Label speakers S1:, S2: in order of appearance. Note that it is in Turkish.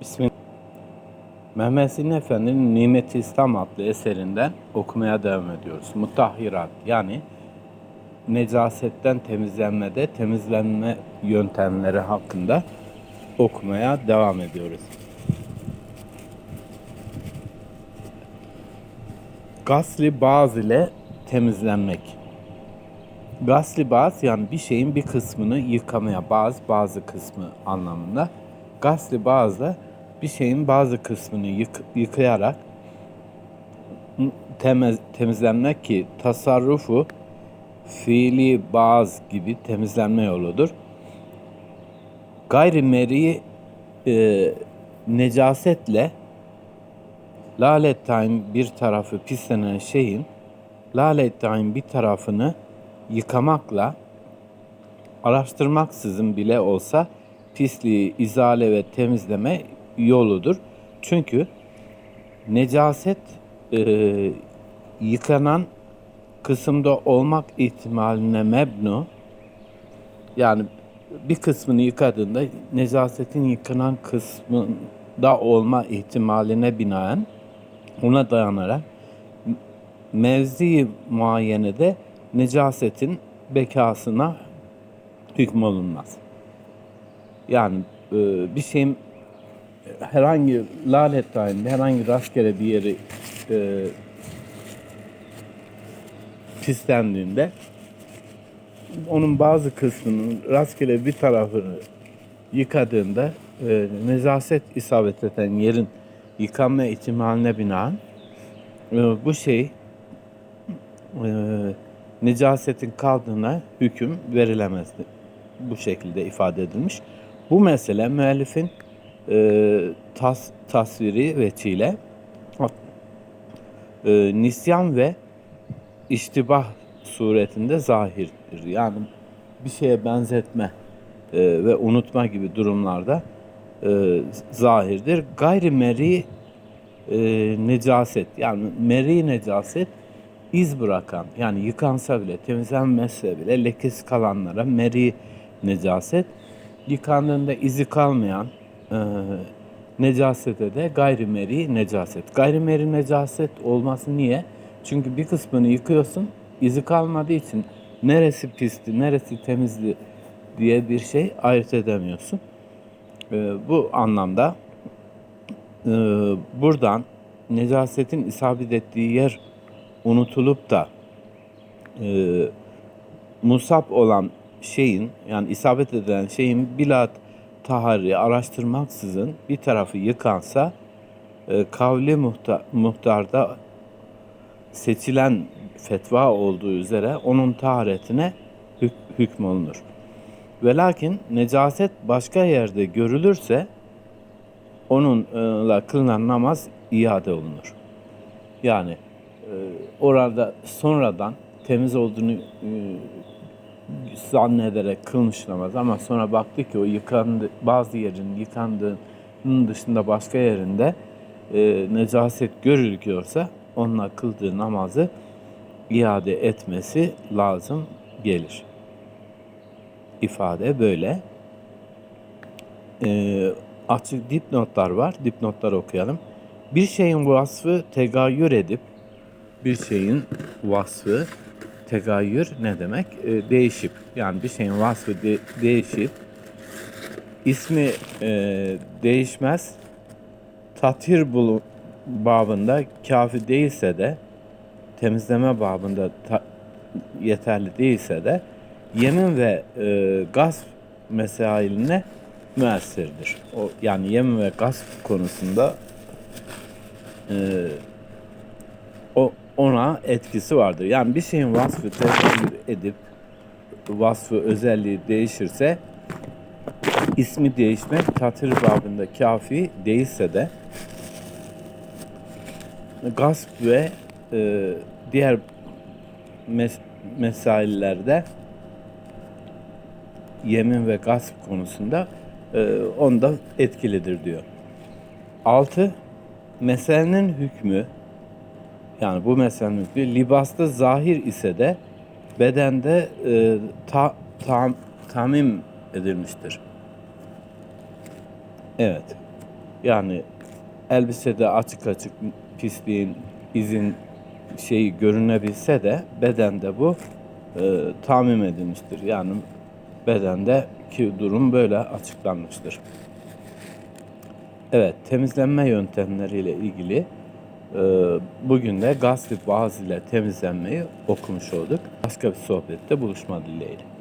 S1: Bismillah. Mehmet Sin Efendi'nin Nimet-i İslam adlı eserinden okumaya devam ediyoruz. Mutahhirat yani necasetten temizlenmede temizlenme yöntemleri hakkında okumaya devam ediyoruz. Gasli baz ile temizlenmek. Gasli baz yani bir şeyin bir kısmını yıkamaya baz bazı kısmı anlamında. Gasli baz da bir şeyin bazı kısmını yık, yıkayarak temiz, temizlenmek ki tasarrufu fiili baz gibi temizlenme yoludur. Gayrimeri e, necasetle lalettayn bir tarafı pislenen şeyin lalettayn bir tarafını yıkamakla araştırmaksızın bile olsa pisliği izale ve temizleme yoludur. Çünkü necaset e, yıkanan kısımda olmak ihtimaline mebnu yani bir kısmını yıkadığında necasetin yıkanan kısmında olma ihtimaline binaen ona dayanarak mevzi muayenede necasetin bekasına hükmolunmaz. Yani e, bir şeyin herhangi lalet dahilinde herhangi rastgele bir yeri e, pislendiğinde onun bazı kısmının rastgele bir tarafını yıkadığında e, nezaset isabet eden yerin yıkanma ihtimaline binaen e, bu şey e, necasetin kaldığına hüküm verilemezdi. Bu şekilde ifade edilmiş. Bu mesele müellifin e, tas, tasviri veçile e, nisyan ve iştibah suretinde zahirdir. Yani bir şeye benzetme e, ve unutma gibi durumlarda e, zahirdir. Gayri meri e, necaset yani meri necaset iz bırakan yani yıkansa bile temizlenmezse bile lekesi kalanlara meri necaset yıkandığında izi kalmayan e, necasete de gayrimeri necaset. Gayrimeri necaset olması niye? Çünkü bir kısmını yıkıyorsun, izi kalmadığı için neresi pisti, neresi temizli diye bir şey ayırt edemiyorsun. E, bu anlamda e, buradan necasetin isabet ettiği yer unutulup da e, musab olan şeyin yani isabet edilen şeyin bilat tahari araştırmaksızın bir tarafı yıkansa e, kavli muhtar, muhtarda seçilen fetva olduğu üzere onun taharetine hük, hükmolunur. Ve lakin necaset başka yerde görülürse onunla kılınan namaz iade olunur. Yani e, orada sonradan temiz olduğunu e, zannederek kılmış namaz ama sonra baktı ki o yıkandı bazı yerin yıkandığının dışında başka yerinde e, necaset görülüyorsa onunla kıldığı namazı iade etmesi lazım gelir. İfade böyle. E, açık dipnotlar var. Dipnotları okuyalım. Bir şeyin vasfı tegayyür edip bir şeyin vasfı tegayyür ne demek? E, değişip yani bir şeyin vasfı de, değişip ismi e, değişmez tathir bulu babında kafi değilse de temizleme babında ta, yeterli değilse de yemin ve e, gasp mesailine müessirdir. O yani yemin ve gasp konusunda e, o ona etkisi vardır. Yani bir şeyin vasfı tezahür edip vasfı özelliği değişirse ismi değişmek tatir babında kafi değilse de gasp ve e, diğer mes mesaillerde yemin ve gasp konusunda e, onda etkilidir diyor. 6. Meselenin hükmü yani bu meselenin hükmü libasta zahir ise de bedende e, ta, tam, tamim edilmiştir. Evet. Yani elbisede açık açık pisliğin izin şeyi görünebilse de bedende bu e, tamim edilmiştir. Yani bedendeki durum böyle açıklanmıştır. Evet, temizlenme yöntemleriyle ilgili bugün de gazlı boğaz ile temizlenmeyi okumuş olduk. Başka bir sohbette buluşma dileğiyle.